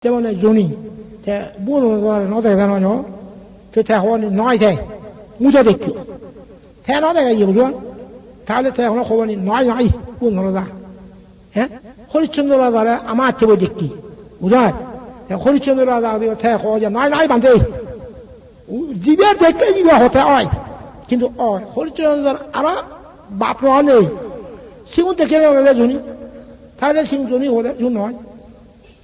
때문에 존이 대 무는 거를 너대 가노요 그 대원이 너이대 무자됐죠 대너대가 이거죠 달래 대원은 고원이 너이 너이 무는거다 예 호리천노라다래 아마 저버됐기 무자 호리천노라다 그리고 대고자 너이 너이 반대 집에 대게 이거 호태 어이 কিন্তু 어 호리천노라 알아 বাপর নেই সিগুন দেখে নেওয়া জনি তাহলে সিং জনি হলে জুন নয়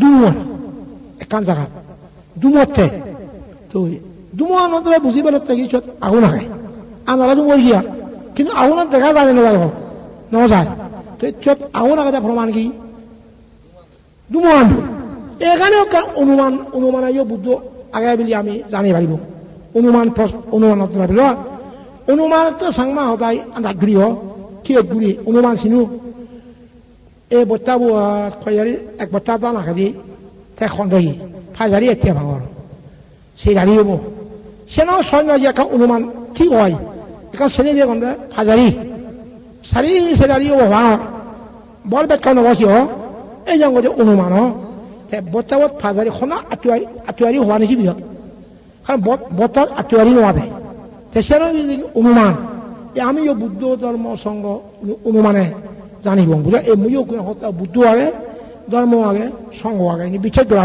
দুমুৱাত একান জেগাত দুমুৱতে তো দুমুৱা নদৰে বুজি পালে তাৰপিছত আগো নাহে আনালেতো মৰি গিয়া কিন্তু আগুনত দেখা যায় নেলাগে নজায় তো এতিয়া আগো নাকাতে ভ্ৰমাণ কি দুমুৱা এইকাৰণেও অনুমান অনুমান আহিও বুদ্ধ আগে বুলি আমি জানি পাৰিব অনুমান অনুমানত অনুমানতো চাংমা সদায় আন্ধাগৃহ কি গুৰি অনুমান চিনো এই বৰ্তাবোৰ এক বৰ্তা এটা নাখাদি তাই খন্দহি ফাইজাৰী এতিয়া ভাঙৰ সেই দাঁড়ি হব। সেনাও সৈন্য যে একটা অনুমান ঠিক হয় এখন শ্রেণি যে গন্ধে ফাজারি সারি সে দাঁড়ি হব ভাঙ বল ব্যাখ্যা নবসি হ এই যাং যে অনুমান, হ। বৰ্তাবত ফাজাৰী খনা আতুৱাৰী আতুৱাৰী হোৱা নিচিবি হ কাৰণ বৰ্তাত আতুৱাৰী নোৱা দেয় তেসেরা অনুমান আমি বুদ্ধ ধর্ম সঙ্গ অনুমানে। জানিব বুঝা? এই মুইও বুদ্ধ আগে ধর্ম আগে সঙ্গ আগে বিচ্ছেদ করা